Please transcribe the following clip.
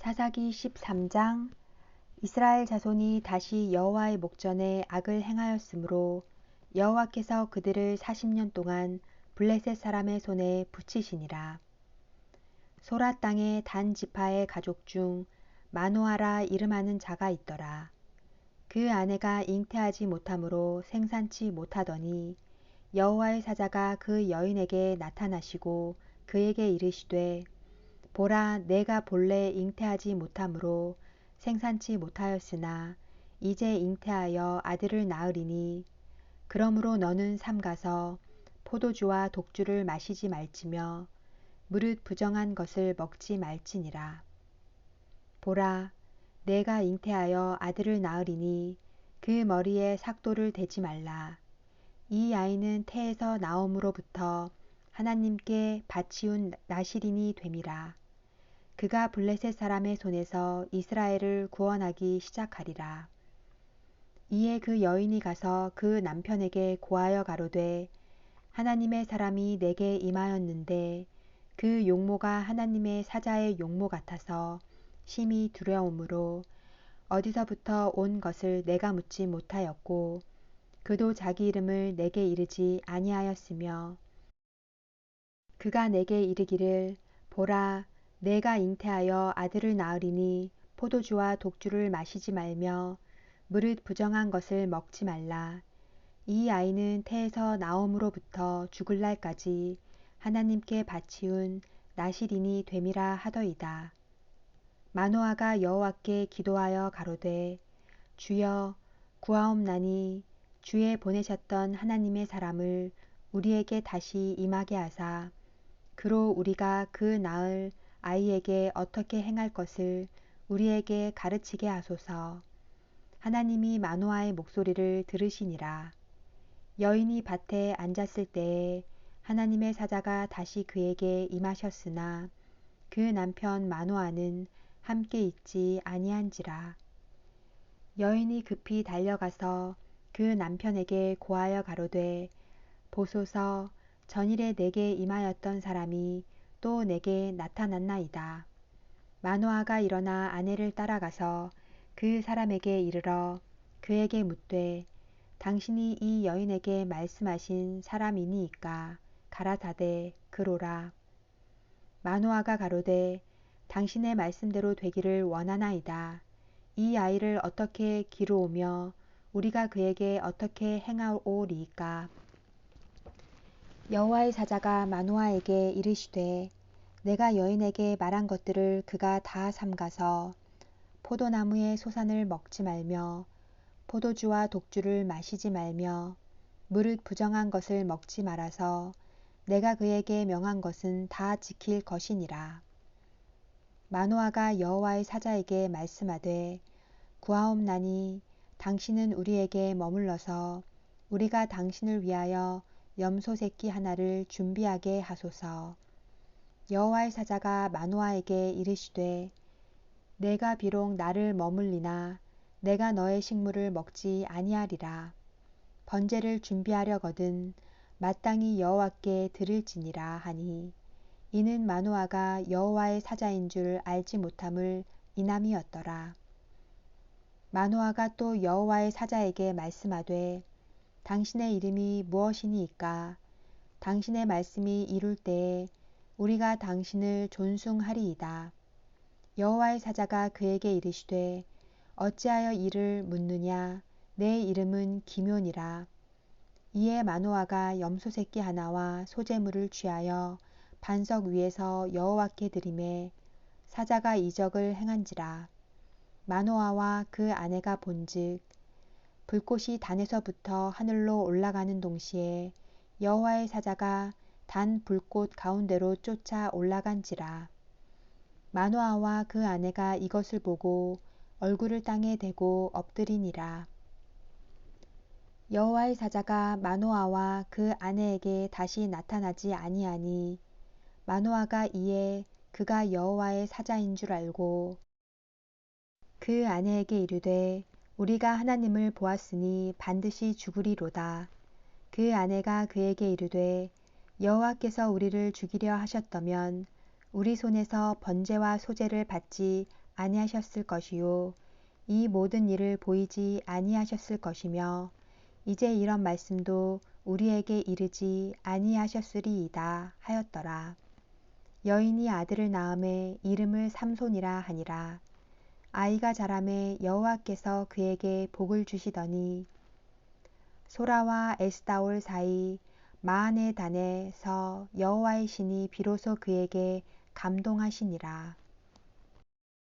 사사기 13장 이스라엘 자손이 다시 여호와의 목전에 악을 행하였으므로 여호와께서 그들을 40년 동안 블레셋 사람의 손에 붙이시니라. 소라 땅의 단 지파의 가족 중 마노아라 이름하는 자가 있더라. 그 아내가 잉태하지 못하므로 생산치 못하더니 여호와의 사자가 그 여인에게 나타나시고 그에게 이르시되 보라 내가 본래 잉태하지 못하므로 생산치 못하였으나 이제 잉태하여 아들을 낳으리니 그러므로 너는 삼가서 포도주와 독주를 마시지 말지며 무릇 부정한 것을 먹지 말지니라. 보라 내가 잉태하여 아들을 낳으리니 그 머리에 삭도를 대지 말라. 이 아이는 태에서 나옴으로부터 하나님께 바치운 나시린이 됨이라. 그가 블레셋 사람의 손에서 이스라엘을 구원하기 시작하리라. 이에 그 여인이 가서 그 남편에게 고하여 가로되 하나님의 사람이 내게 임하였는데 그 용모가 하나님의 사자의 용모 같아서 심히 두려움으로 어디서부터 온 것을 내가 묻지 못하였고 그도 자기 이름을 내게 이르지 아니하였으며 그가 내게 이르기를 보라 내가 잉태하여 아들을 낳으리니 포도주와 독주를 마시지 말며 무릇 부정한 것을 먹지 말라. 이 아이는 태에서 나옴으로부터 죽을 날까지 하나님께 바치운 나시린이 됨이라 하더이다. 마노아가 여호와께 기도하여 가로되 주여 구하옵나니 주에 보내셨던 하나님의 사람을 우리에게 다시 임하게 하사 그로 우리가 그 낳을 아이에게 어떻게 행할 것을 우리에게 가르치게 하소서. 하나님이 마노아의 목소리를 들으시니라. 여인이 밭에 앉았을 때에 하나님의 사자가 다시 그에게 임하셨으나 그 남편 마노아는 함께 있지 아니한지라. 여인이 급히 달려가서 그 남편에게 고하여 가로되 보소서 전일에 내게 임하였던 사람이 또 내게 나타났나이다. 마노아가 일어나 아내를 따라가서 그 사람에게 이르러 그에게 묻되 당신이 이 여인에게 말씀하신 사람이니이까 가라사대 그로라. 마노아가 가로되 당신의 말씀대로 되기를 원하나이다. 이 아이를 어떻게 기르오며 우리가 그에게 어떻게 행하오리이까. 여호와의 사자가 마노아에게 이르시되 내가 여인에게 말한 것들을 그가 다 삼가서 포도나무의 소산을 먹지 말며 포도주와 독주를 마시지 말며 무릇 부정한 것을 먹지 말아서 내가 그에게 명한 것은 다 지킬 것이니라. 마노아가 여호와의 사자에게 말씀하되 구하옵나니 당신은 우리에게 머물러서 우리가 당신을 위하여 염소 새끼 하나를 준비하게 하소서. 여호와의 사자가 마노아에게 이르시되 내가 비록 나를 머물리나 내가 너의 식물을 먹지 아니하리라. 번제를 준비하려거든 마땅히 여호와께 드릴지니라 하니 이는 마노아가 여호와의 사자인 줄 알지 못함을 이남이었더라. 마노아가 또 여호와의 사자에게 말씀하되 당신의 이름이 무엇이니이까? 당신의 말씀이 이룰 때에 우리가 당신을 존숭하리이다. 여호와의 사자가 그에게 이르시되 어찌하여 이를 묻느냐 내 이름은 기묘니라. 이에 마노아가 염소 새끼 하나와 소재물을 취하여 반석 위에서 여호와께 드림에 사자가 이적을 행한지라. 마노아와 그 아내가 본즉 불꽃이 단에서부터 하늘로 올라가는 동시에 여호와의 사자가 단 불꽃 가운데로 쫓아 올라간지라. 마노아와 그 아내가 이것을 보고 얼굴을 땅에 대고 엎드리니라. 여호와의 사자가 마노아와 그 아내에게 다시 나타나지 아니하니 마노아가 이에 그가 여호와의 사자인 줄 알고 그 아내에게 이르되 우리가 하나님을 보았으니 반드시 죽으리로다. 그 아내가 그에게 이르되 여호와께서 우리를 죽이려 하셨다면 우리 손에서 번제와 소제를 받지 아니하셨을 것이요 이 모든 일을 보이지 아니하셨을 것이며 이제 이런 말씀도 우리에게 이르지 아니하셨으리이다 하였더라. 여인이 아들을 낳음에 이름을 삼손이라 하니라. 아이가 자라매 여호와께서 그에게 복을 주시더니 소라와 에스다올 사이 마하네 단에서 여호와의 신이 비로소 그에게 감동하시니라.